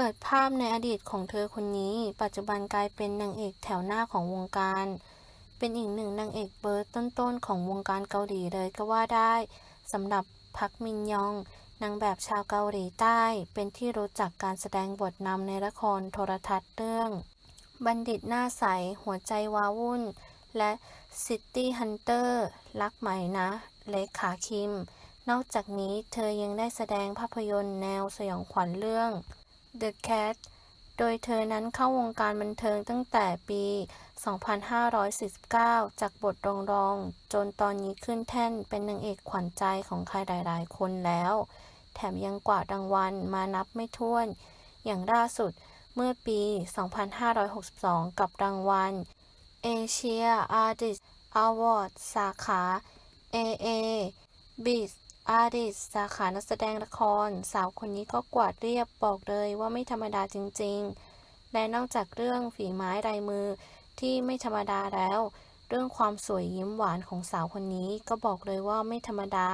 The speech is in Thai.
เปิดภาพในอดีตของเธอคนนี้ ปัจจุบันกลายเป็นนางเอกแถวหน้าของวงการ เป็นอีกหนึ่งนางเอกเบอร์ต้นๆของวงการเกาหลีเลยก็ว่าได้สำหรับพักมินยองนางแบบชาวเกาหลีใต้ เป็นที่รู้จักการแสดงบทนำในละครโทรทัศน์เรื่อง บัณฑิตหน้าใส หัวใจวาวุ่น และซิตี้ฮันเตอร์รักไหมนะ เล็กขาคิม นอกจากนี้เธอยังได้แสดงภาพยนตร์แนวสยองขวัญเรื่อง The Cat โดยเธอนั้นเข้าวงการบันเทิงตั้งแต่ปี 2549 จากบทรองๆจนตอนนี้ขึ้นแท่นเป็นนางเอกขวัญใจของใครหลาย ๆ คนแล้ว แถมยังกวาดรางวัลมานับไม่ถ้วน อย่างล่าสุดเมื่อปี 2562 กับรางวัล Asia Artist Award สาขา AA Best Best Artist สาขานักแสดงละคร สาวคนนี้ก็กวาดเรียบบอกเลยว่าไม่ธรรมดาจริง ๆ และนอกจากเรื่องฝีไม้ลายมือที่ไม่ธรรมดาแล้ว เรื่องความสวยยิ้มหวานของสาวคนนี้ก็บอกเลยว่าไม่ธรรมดา